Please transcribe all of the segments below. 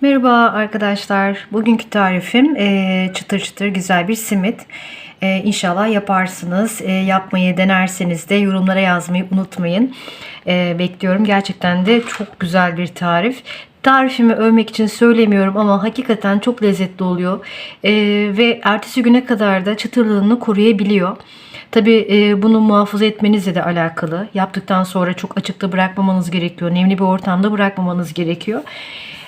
Merhaba arkadaşlar. Bugünkü tarifim eee, çıtır çıtır güzel bir simit. Eee, İnşallah yaparsınız. Eee, yapmayı denerseniz de yorumlara yazmayı unutmayın. Eee, bekliyorum. Gerçekten de çok güzel bir tarif. Tarifimi övmek için söylemiyorum ama hakikaten çok lezzetli oluyor. Ve ertesi güne kadar da çıtırlığını koruyabiliyor. Tabii e, bunu muhafaza etmenizle de alakalı. Yaptıktan sonra çok açıkta bırakmamanız gerekiyor. Nemli bir ortamda bırakmamanız gerekiyor.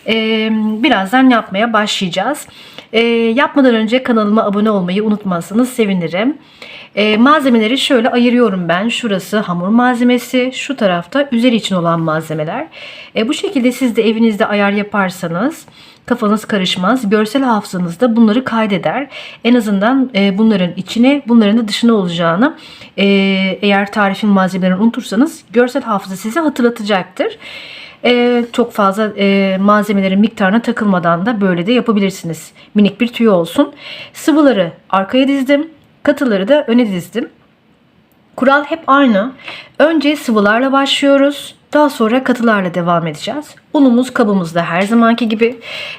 E, birazdan yapmaya başlayacağız. E, yapmadan önce kanalıma abone olmayı unutmazsanız sevinirim. Malzemeleri şöyle ayırıyorum ben. Şurası hamur malzemesi, şu tarafta üzeri için olan malzemeler. Bu şekilde siz de evinizde ayar yaparsanız kafanız karışmaz. Görsel hafızanızda bunları kaydeder. En azından e, bunların içine, bunların da dışına olacağını e, eğer tarifin malzemelerini unutursanız görsel hafıza size hatırlatacaktır. E, çok fazla e, malzemelerin miktarına takılmadan da böyle de yapabilirsiniz. Minik bir tüy olsun. Sıvıları arkaya dizdim. Katıları da öne dizdim. Kural hep aynı. Önce sıvılarla başlıyoruz. Daha sonra katılarla devam edeceğiz. Unumuz kabımızda her zamanki gibi.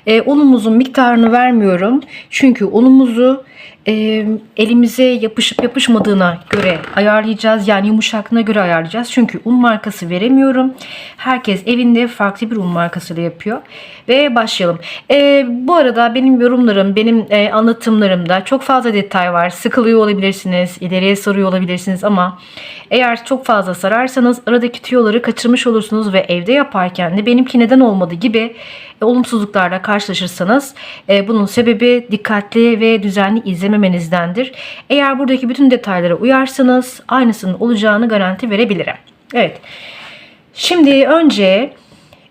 E, unumuzun miktarını vermiyorum. Çünkü unumuzu e, elimize yapışıp yapışmadığına göre ayarlayacağız. Yani yumuşaklığına göre ayarlayacağız. Çünkü un markası veremiyorum. Herkes evinde farklı bir un markasıyla yapıyor. Ve başlayalım. E, bu arada benim yorumlarım, benim e, anlatımlarımda çok fazla detay var. Sıkılıyor olabilirsiniz, ileriye sarıyor olabilirsiniz ama eğer çok fazla sararsanız aradaki tüyoları kaçırmış olursunuz ve evde yaparken de benimki neden olmadı gibi e, olumsuzluklarla karşılaşırsanız e, bunun sebebi dikkatli ve düzenli izlememenizdendir. Eğer buradaki bütün detaylara uyarsanız aynısının olacağını garanti verebilirim. Evet. Şimdi önce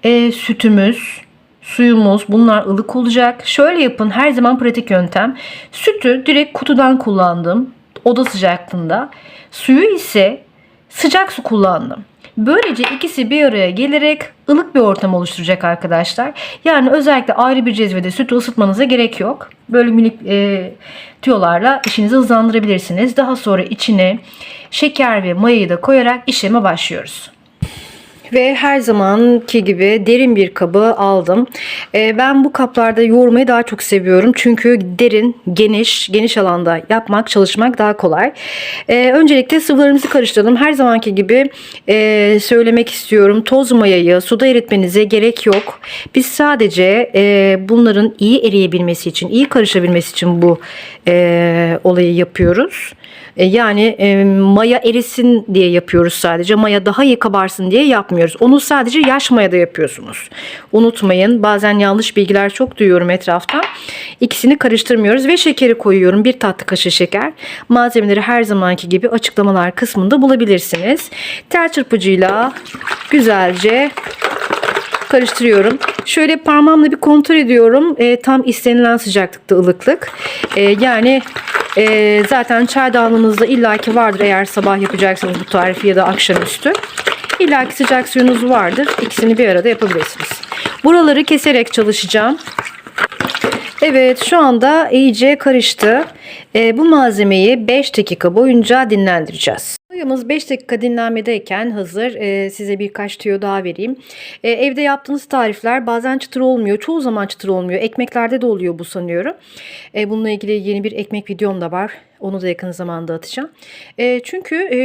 e, sütümüz, suyumuz bunlar ılık olacak. Şöyle yapın her zaman pratik yöntem. Sütü direkt kutudan kullandım oda sıcaklığında. Suyu ise sıcak su kullandım. Böylece ikisi bir araya gelerek ılık bir ortam oluşturacak arkadaşlar. Yani özellikle ayrı bir cezvede sütü ısıtmanıza gerek yok. Böyle minik e, tüyolarla işinizi hızlandırabilirsiniz. Daha sonra içine şeker ve mayayı da koyarak işleme başlıyoruz. Ve her zamanki gibi derin bir kabı aldım. Ee, ben bu kaplarda yoğurmayı daha çok seviyorum. Çünkü derin, geniş, geniş alanda yapmak, çalışmak daha kolay. Ee, öncelikle sıvılarımızı karıştıralım. Her zamanki gibi e, söylemek istiyorum. Toz mayayı suda eritmenize gerek yok. Biz sadece e, bunların iyi eriyebilmesi için, iyi karışabilmesi için bu e, olayı yapıyoruz. E, yani e, maya erisin diye yapıyoruz sadece. Maya daha iyi kabarsın diye yapmıyoruz. Onu sadece yaş mayada yapıyorsunuz. Unutmayın bazen yanlış bilgiler çok duyuyorum etraftan. İkisini karıştırmıyoruz ve şekeri koyuyorum. Bir tatlı kaşığı şeker. Malzemeleri her zamanki gibi açıklamalar kısmında bulabilirsiniz. Tel çırpıcıyla güzelce karıştırıyorum. Şöyle parmağımla bir kontrol ediyorum. E, tam istenilen sıcaklıkta ılıklık. E, yani e, zaten çaydanlığınızda illaki vardır eğer sabah yapacaksanız bu tarifi ya da akşamüstü. İllaki sıcak suyunuz vardır. İkisini bir arada yapabilirsiniz. Buraları keserek çalışacağım. Evet şu anda iyice karıştı. E, bu malzemeyi 5 dakika boyunca dinlendireceğiz. Suyumuz 5 dakika dinlenmedeyken hazır. E, size birkaç tüyo daha vereyim. E, evde yaptığınız tarifler bazen çıtır olmuyor. Çoğu zaman çıtır olmuyor. Ekmeklerde de oluyor bu sanıyorum. E, bununla ilgili yeni bir ekmek videom da var. Onu da yakın zamanda atacağım. E, çünkü e,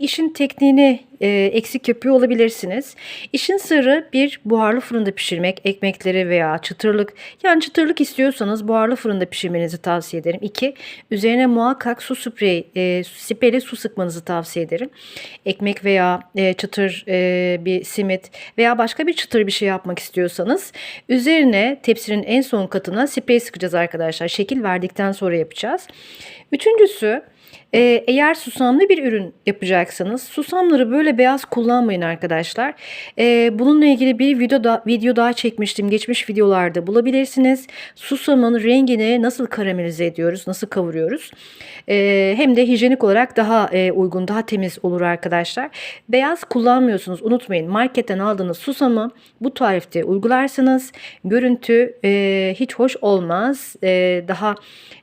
işin tekniğini e, eksik yapıyor olabilirsiniz. İşin sırrı bir buharlı fırında pişirmek, ekmekleri veya çıtırlık. Yani çıtırlık istiyorsanız buharlı fırında pişirmenizi tavsiye ederim. İki, üzerine muhakkak su spreyi, e, spreyli su sıkmanızı tavsiye ederim. Ekmek veya e, çıtır e, bir simit veya başka bir çıtır bir şey yapmak istiyorsanız üzerine tepsinin en son katına sprey sıkacağız arkadaşlar. Şekil verdikten sonra yapacağız. Üçüncüsü ee, eğer susamlı bir ürün yapacaksanız susamları böyle beyaz kullanmayın arkadaşlar. Ee, bununla ilgili bir video, da, video daha çekmiştim. Geçmiş videolarda bulabilirsiniz. Susamın rengini nasıl karamelize ediyoruz, nasıl kavuruyoruz. Ee, hem de hijyenik olarak daha e, uygun, daha temiz olur arkadaşlar. Beyaz kullanmıyorsunuz. Unutmayın marketten aldığınız susamı bu tarifte uygularsanız görüntü e, hiç hoş olmaz. E, daha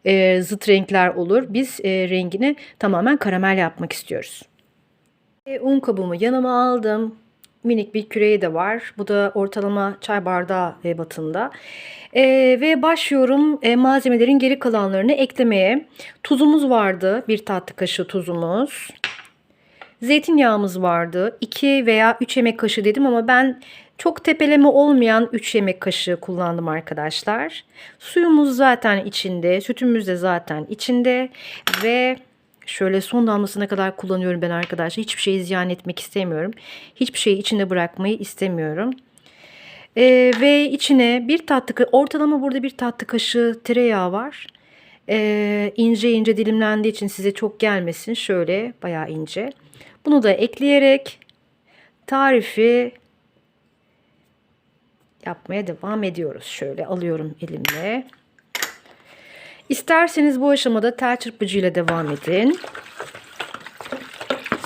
e, zıt renkler olur. Biz e, rengini tamamen karamel yapmak istiyoruz. E, un kabımı yanıma aldım. minik bir küreği de var. Bu da ortalama çay bardağı ebatında. E, ve başlıyorum e, malzemelerin geri kalanlarını eklemeye. Tuzumuz vardı. Bir tatlı kaşığı tuzumuz. Zeytinyağımız vardı. 2 veya 3 yemek kaşığı dedim ama ben çok tepeleme olmayan 3 yemek kaşığı kullandım arkadaşlar. Suyumuz zaten içinde. Sütümüz de zaten içinde. Ve şöyle son damlasına kadar kullanıyorum ben arkadaşlar. Hiçbir şeyi ziyan etmek istemiyorum. Hiçbir şeyi içinde bırakmayı istemiyorum. Ee, ve içine bir tatlı ortalama burada bir tatlı kaşığı tereyağı var. Ee, ince ince dilimlendiği için size çok gelmesin. Şöyle bayağı ince. Bunu da ekleyerek tarifi yapmaya devam ediyoruz. Şöyle alıyorum elimle. İsterseniz bu aşamada tel çırpıcıyla devam edin.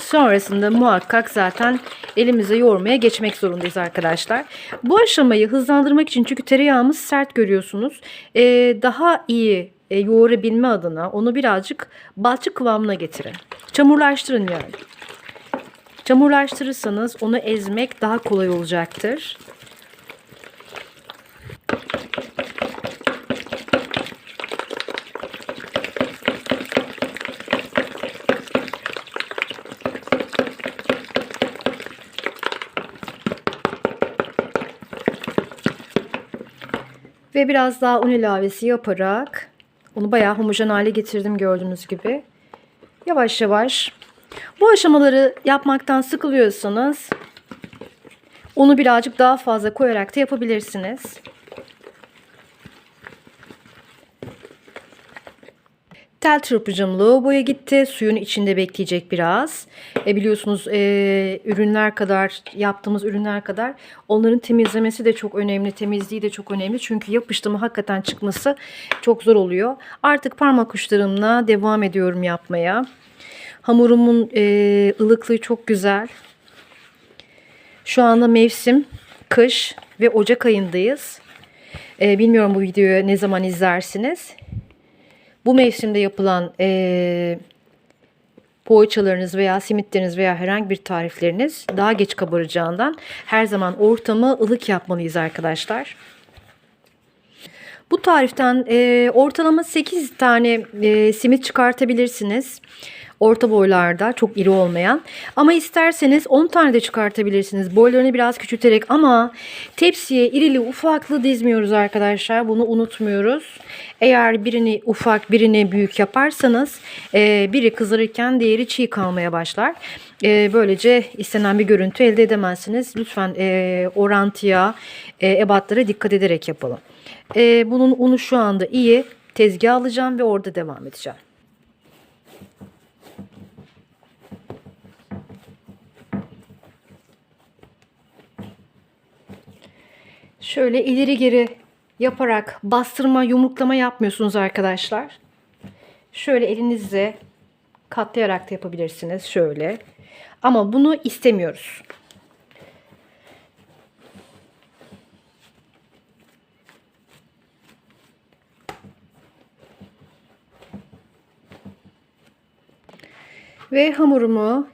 Sonrasında muhakkak zaten elimize yoğurmaya geçmek zorundayız arkadaşlar. Bu aşamayı hızlandırmak için çünkü tereyağımız sert görüyorsunuz. Ee, daha iyi e, yoğurabilme adına onu birazcık balçık kıvamına getirin. Çamurlaştırın yani. Çamurlaştırırsanız onu ezmek daha kolay olacaktır. Ve biraz daha un ilavesi yaparak onu bayağı homojen hale getirdim gördüğünüz gibi. Yavaş yavaş bu aşamaları yapmaktan sıkılıyorsanız onu birazcık daha fazla koyarak da yapabilirsiniz. Tel çırpıcım lavaboya gitti. Suyun içinde bekleyecek biraz. E biliyorsunuz e, ürünler kadar yaptığımız ürünler kadar onların temizlemesi de çok önemli. Temizliği de çok önemli. Çünkü yapıştı mı hakikaten çıkması çok zor oluyor. Artık parmak uçlarımla devam ediyorum yapmaya. Hamurumun e, ılıklığı çok güzel. Şu anda mevsim kış ve Ocak ayındayız. E, bilmiyorum bu videoyu ne zaman izlersiniz. Bu mevsimde yapılan e, poğaçalarınız veya simitleriniz veya herhangi bir tarifleriniz daha geç kabaracağından her zaman ortamı ılık yapmalıyız arkadaşlar. Bu tariften e, ortalama 8 tane e, simit çıkartabilirsiniz orta boylarda çok iri olmayan. Ama isterseniz 10 tane de çıkartabilirsiniz. Boylarını biraz küçülterek ama tepsiye irili ufaklı dizmiyoruz arkadaşlar. Bunu unutmuyoruz. Eğer birini ufak birini büyük yaparsanız e, biri kızarırken diğeri çiğ kalmaya başlar. E, böylece istenen bir görüntü elde edemezsiniz. Lütfen e, orantıya, ebatlara dikkat ederek yapalım. Bunun unu şu anda iyi. Tezgah alacağım ve orada devam edeceğim. Şöyle ileri geri yaparak bastırma, yumruklama yapmıyorsunuz arkadaşlar. Şöyle elinizle katlayarak da yapabilirsiniz. Şöyle. Ama bunu istemiyoruz. Ve hamurumu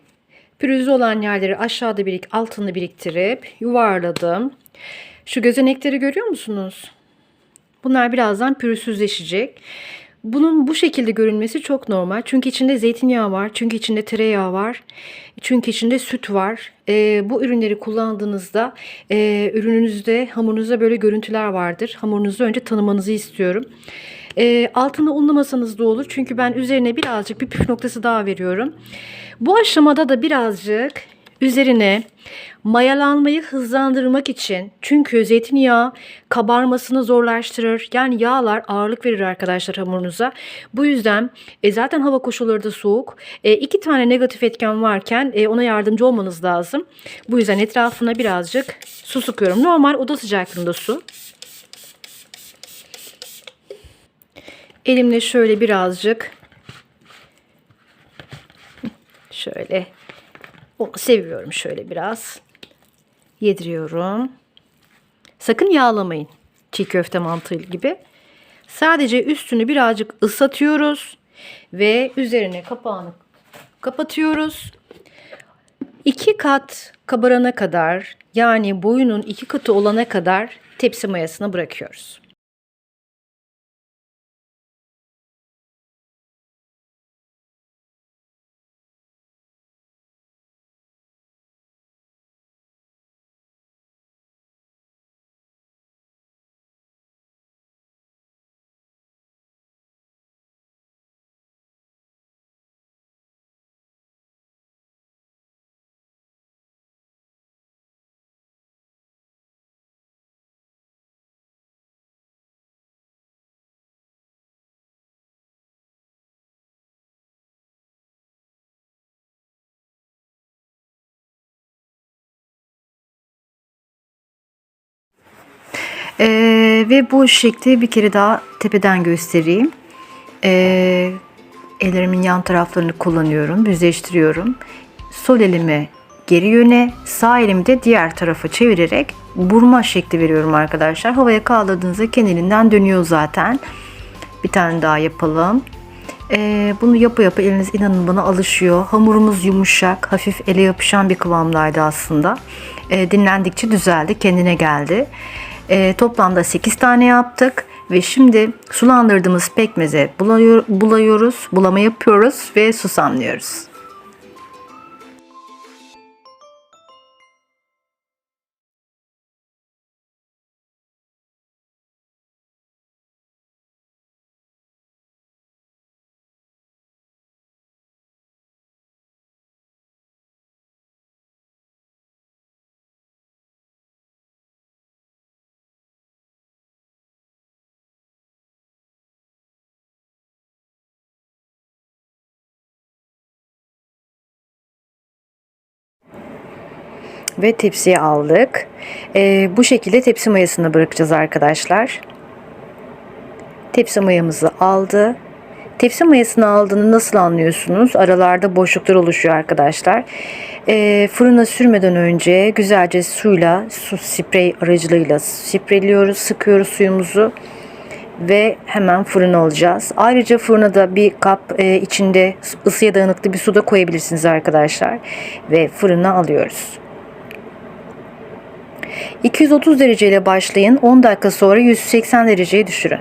pürüzlü olan yerleri aşağıda birik, altını biriktirip yuvarladım. Şu gözenekleri görüyor musunuz? Bunlar birazdan pürüzsüzleşecek. Bunun bu şekilde görünmesi çok normal. Çünkü içinde zeytinyağı var. Çünkü içinde tereyağı var. Çünkü içinde süt var. E, bu ürünleri kullandığınızda e, ürününüzde hamurunuzda böyle görüntüler vardır. Hamurunuzu önce tanımanızı istiyorum. E, altını unlamasanız da olur. Çünkü ben üzerine birazcık bir püf noktası daha veriyorum. Bu aşamada da birazcık üzerine mayalanmayı hızlandırmak için çünkü zeytinyağı kabarmasını zorlaştırır. Yani yağlar ağırlık verir arkadaşlar hamurunuza. Bu yüzden e, zaten hava koşulları da soğuk. E, iki tane negatif etken varken e, ona yardımcı olmanız lazım. Bu yüzden etrafına birazcık su sıkıyorum. Normal oda sıcaklığında su. Elimle şöyle birazcık şöyle seviyorum şöyle biraz. Yediriyorum. Sakın yağlamayın. Çiğ köfte mantığı gibi. Sadece üstünü birazcık ıslatıyoruz ve üzerine kapağını kapatıyoruz. İki kat kabarana kadar yani boyunun iki katı olana kadar tepsi mayasına bırakıyoruz. Ee, ve bu şekli bir kere daha tepeden göstereyim. Ee, ellerimin yan taraflarını kullanıyorum, düzleştiriyorum. Sol elimi geri yöne, sağ elimi de diğer tarafa çevirerek burma şekli veriyorum arkadaşlar. Havaya kaldırdığınızda kendiliğinden dönüyor zaten. Bir tane daha yapalım. Ee, bunu yapı yapı eliniz inanın bana alışıyor. Hamurumuz yumuşak, hafif ele yapışan bir kıvamdaydı aslında. Ee, dinlendikçe düzeldi, kendine geldi. Ee, toplamda 8 tane yaptık ve şimdi sulandırdığımız pekmeze bulayor, buluyoruz, bulama yapıyoruz ve susamlıyoruz. Ve tepsiye aldık. Ee, bu şekilde tepsi mayasını bırakacağız arkadaşlar. Tepsi mayamızı aldı. Tepsi mayasını aldığını nasıl anlıyorsunuz? Aralarda boşluklar oluşuyor arkadaşlar. Ee, fırına sürmeden önce güzelce suyla, su sprey aracılığıyla spreyliyoruz, sıkıyoruz suyumuzu ve hemen fırına alacağız. Ayrıca fırına da bir kap e, içinde ısıya dayanıklı bir suda koyabilirsiniz arkadaşlar. Ve fırına alıyoruz. 230 dereceyle başlayın. 10 dakika sonra 180 dereceye düşürün.